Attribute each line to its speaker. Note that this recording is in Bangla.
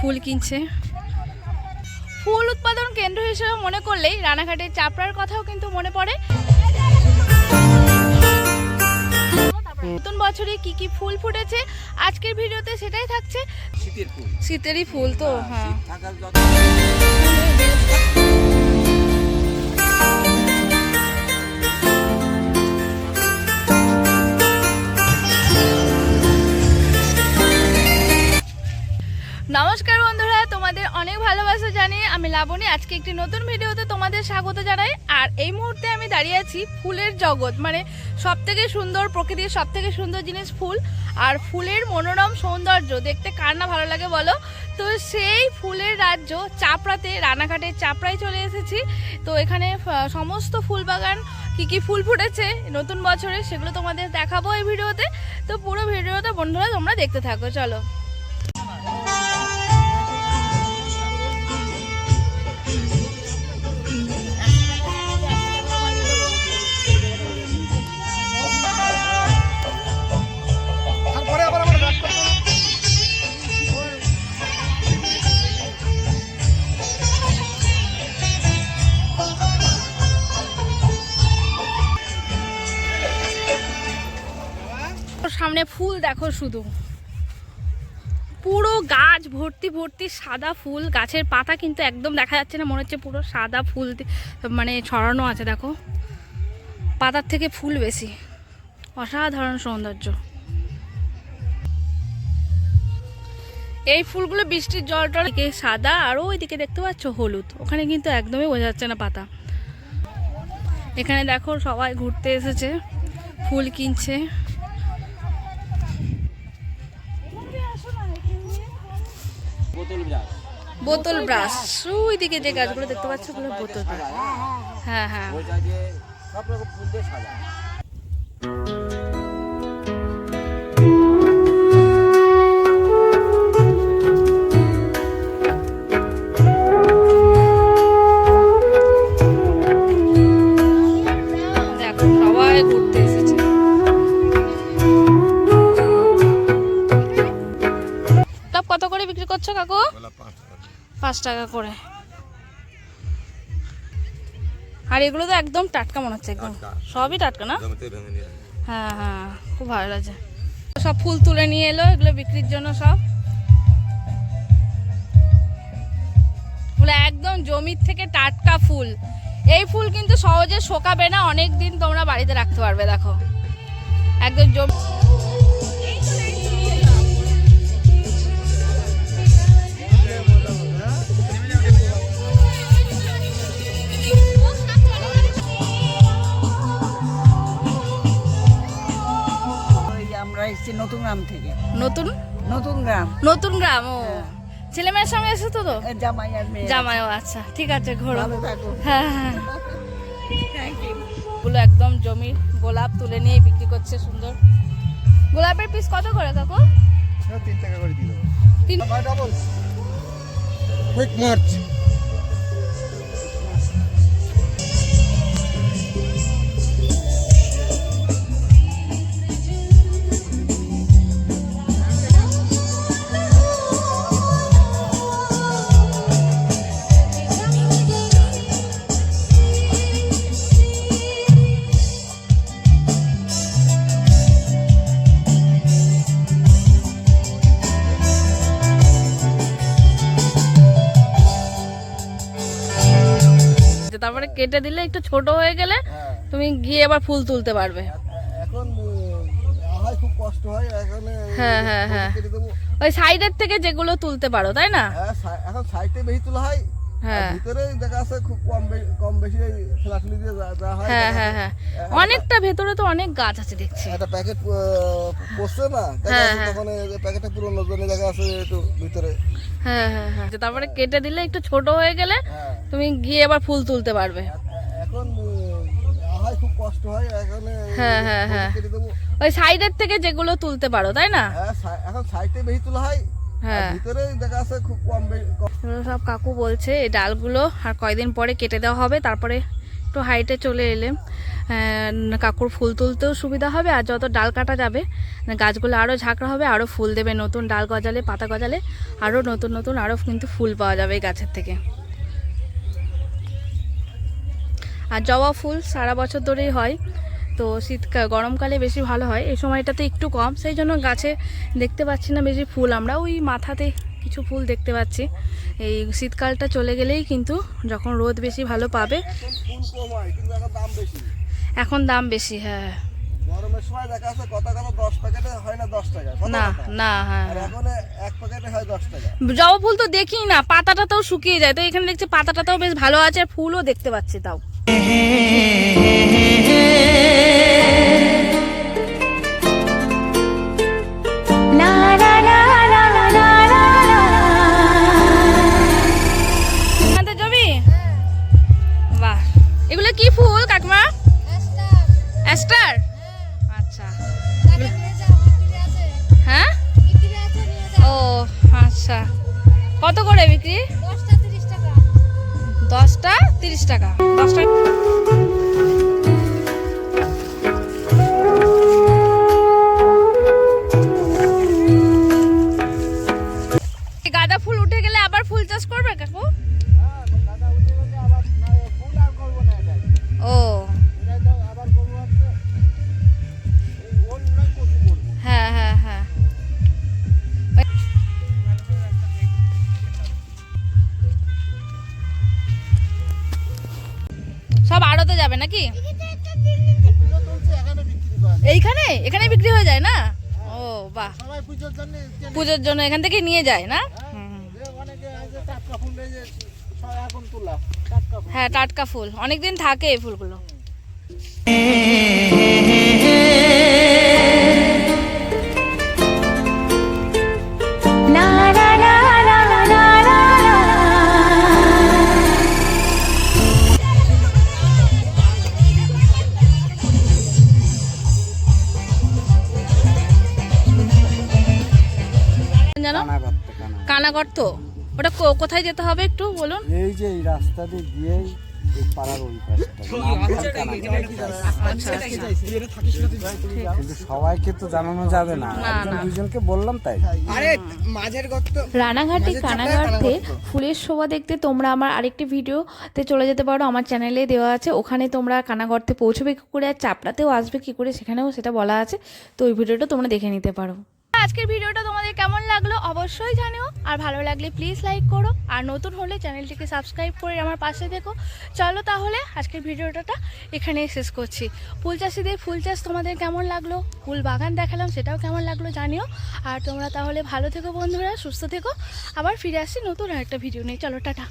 Speaker 1: ফুল কিনছে। ফুল উৎপাদন কেন্দ্র হিসেবে মনে করলেই রানাঘাটের চাপড়ার কথাও কিন্তু মনে পড়ে। নতুন বছরে কি কি ফুল ফুটেছে আজকের ভিডিওতে সেটাই থাকছে।
Speaker 2: শীতের
Speaker 1: শীতেরই ফুল তো হ্যাঁ নমস্কার বন্ধুরা, তোমাদের অনেক ভালোবাসা জানিয়ে আমি লাবণী, আজকে একটি নতুন ভিডিওতে তোমাদের স্বাগত জানাই। আর এই মুহূর্তে আমি দাঁড়িয়ে আছি ফুলের জগৎ মানে সব থেকে সুন্দর প্রকৃতির সব থেকে সুন্দর জিনিস ফুল। আর ফুলের মনোরম সৌন্দর্য, দেখতে কার না ভালো লাগে বলো? তো সেই ফুলের রাজ্য চাপড়াতে রানাঘাটের চাপড়ায় চলে এসেছি। তো এখানে সমস্ত ফুল বাগান, কি কি ফুল ফুটেছে নতুন বছরে সেগুলো তোমাদের দেখাবো এই ভিডিওতে। তো পুরো ভিডিওটা বন্ধুরা তোমরা দেখতে থাকো, চলো। সামনে ফুল দেখো শুধু। পুরো গাছ ভর্তি ভর্তি সাদা ফুল, গাছের পাতা কিন্তু একদম দেখা যাচ্ছে না, মনে হচ্ছে পুরো সাদা ফুল মানে ছড়ানো আছে দেখো। পাতার থেকে ফুল বেশি। অসাধারণ সৌন্দর্য। এই ফুলগুলো বৃষ্টির জল টল সাদা, আর ওইদিকে দেখতে পাচ্ছ হলুদ। ওখানে কিন্তু একদমই বোঝা যাচ্ছে না পাতা। এখানে দেখো সবাই ঘুরতে এসেছে, ফুল কিনছে।
Speaker 2: বোতল ব্রাশ।
Speaker 1: ওই দিকে যে গাছগুলো দেখতে পাচ্ছ ওগুলো বোতল ব্রাশ। হ্যাঁ হ্যাঁ।
Speaker 2: সব রকম ফুল দিয়ে সাজা
Speaker 1: পাঁচ টাকা করে। আর এগুলো তো একদম টাটকা মনে হচ্ছে একদম। সবই টাটকা না? হ্যাঁ হ্যাঁ খুব ভালো লাগছে। সব ফুল তুলে নিয়ে এলো এগুলো বিক্রির জন্য সব। একদম জমির থেকে টাটকা ফুল। এই ফুল কিন্তু সহজে শোকাবে না অনেক দিন তোমরা বাড়িতে রাখতে পারবে দেখো। একদম জমি
Speaker 3: গ্রাম থেকে।
Speaker 1: নতুন?
Speaker 3: নতুন গ্রাম।
Speaker 1: নতুন গ্রাম ও। ছেলে মেয়ের সঙ্গে এসেছ তো?
Speaker 3: জামাই আর মেয়ে।
Speaker 1: জামাইও আচ্ছা ঠিক আছে ঘোরো।
Speaker 3: ভালো থাকো।
Speaker 1: হ্যাঁ হ্যাঁ গুলো একদম জমির গোলাপ তুলে নিয়ে বিক্রি করছে সুন্দর। গোলাপের পিস কত করে কাকু?
Speaker 4: হ্যাঁ, তিন টাকা করে দিয়ে দেবো।
Speaker 1: তিন
Speaker 4: কুইক মার্চ
Speaker 1: তারপরে কেটে দিলে একটু ছোট হয়ে গেলে
Speaker 4: হ্যাঁ।
Speaker 1: তুমি গিয়ে আবার ফুল তুলতে পারবে।
Speaker 4: এখন খুব কষ্ট হয়
Speaker 1: হ্যাঁ, হ্যাঁ, হ্যাঁ। ওই সাইডের থেকে যেগুলো তুলতে পারো তাই না?
Speaker 4: হ্যাঁ এখন সাইডে বেশি তোলা হয়
Speaker 1: অনেকটা ভেতরে তো অনেক গাছ আছে দেখছি।
Speaker 4: একটা প্যাকেট পড়ছে না। দেখা
Speaker 1: হ্যাঁ, হ্যাঁ।
Speaker 4: তখন প্যাকেটটা পুরোনো জন্য দেখা আছে একটু ভিতরে।
Speaker 1: হ্যাঁ হ্যাঁ হ্যাঁ। তারপরে কেটে দিলে একটু ছোট হয়ে গেলে
Speaker 4: হ্যাঁ।
Speaker 1: তুমি গিয়ে আবার ফুল তুলতে পারবে।
Speaker 4: এখন খুব কষ্ট হয়। এখন
Speaker 1: হ্যাঁ, হ্যাঁ, হ্যাঁ। ওই সাইডের থেকে যেগুলো তুলতে পারো তাই না?
Speaker 4: এখন সাইডে বেশি তোলা হয়।
Speaker 1: হ্যাঁ।
Speaker 4: ভিতরে দেখা যাচ্ছে খুব কম
Speaker 1: সব কাকু বলছে এই ডালগুলো আর কয়দিন পরে কেটে দেওয়া হবে তারপরে একটু হাইটে চলে এলে কাকুর ফুল তুলতেও সুবিধা হবে আর যত ডাল কাটা যাবে গাছগুলো আরও ঝাঁকড়া হবে আরও ফুল দেবে নতুন ডাল গজালে পাতা গজালে আরও নতুন নতুন আরও কিন্তু ফুল পাওয়া যাবে এই গাছের থেকে। আর জবা ফুল সারা বছর ধরেই হয় তো শীতকাল গরমকালে বেশি ভালো হয়। এই সময়টাতে একটু কম সেই জন্য গাছে দেখতে পাচ্ছি না বেশি ফুল। আমরা ওই মাথাতে কিছু ফুল দেখতে পাচ্ছি। এই শীতকালটা চলে গেলেই কিন্তু যখন রোদ বেশি ভালো পাবে
Speaker 4: এখন ফুল কম কিন্তু এখন দাম বেশি
Speaker 1: এখন দাম বেশি হ্যাঁ।
Speaker 4: গরমের সময় দেখা যাচ্ছে কথা কথা দশ প্যাকেটে হয় না দশ টাকা
Speaker 1: না না হ্যাঁ।
Speaker 4: এখন এক প্যাকেটে দশ টাকা।
Speaker 1: জবা ফুল তো দেখি না পাতাটাতেও শুকিয়ে যায়। তো এখানে দেখছি পাতাটাতেও বেশ ভালো আছে ফুলও দেখতে পাচ্ছি তাও। কি ফুল, কাকমা? অ্যাস্টার আচ্ছা। হ্যাঁ? ও আচ্ছা। কত করে বিক্রি? দশটা, তিরিশ টাকা। দশটা এই সব আড়তে যাবে নাকি? এইখানে? এখানে বিক্রি হয়ে যায় না? ও, বাহ।
Speaker 4: পুজোর জন্য
Speaker 1: এখান থেকে নিয়ে যায় না? হ্যাঁ টাটকা ফুল। অনেকদিন থাকে এই ফুলগুলো। কানাগর্ত ওটা কো- কোথায় যেতে হবে একটু বলুন?
Speaker 5: এই যে এই রাস্তা দিয়ে এই পাড়ার ওই
Speaker 1: আচ্ছা আচ্ছা।
Speaker 5: কিন্তু সবাইকে তো জানানো যাবে না। বললাম তাই।
Speaker 4: আরে মাঝের গর্ত।
Speaker 6: রানাঘাটে কানাঘাটে ফুলের শোভা দেখতে তোমরা আমার আরেকটি ভিডিওতে চলে যেতে পারো। আমার চ্যানেলে দেওয়া আছে। ওখানে তোমরা কানাগড়তে পৌঁছবে কী করে আর চাপড়াতেও আসবে কী করে সেখানেও সেটা বলা আছে। তো ওই ভিডিওটা তোমরা দেখে নিতে পারো।
Speaker 1: আজকের ভিডিওটা তোমাদের কেমন লাগল অবশ্যই জানিও। আর ভালো লাগলে প্লিজ লাইক করো। আর নতুন হলে চ্যানেলটিকে সাবস্ক্রাইব করে আমার পাশে দেখো চলো তাহলে আজকের ভিডিওটা এখানেই শেষ করছি। ফুল চাষিদের ফুল চাষ তোমাদের কেমন লাগল? ফুল বাগান দেখালাম, সেটাও কেমন লাগল জানিও। আর তোমরা তাহলে ভালো থেকো বন্ধুরা, সুস্থ থেকো। আবার ফিরে আসছি নতুন আরেকটা ভিডিও নিয়ে। চলো, টাটা।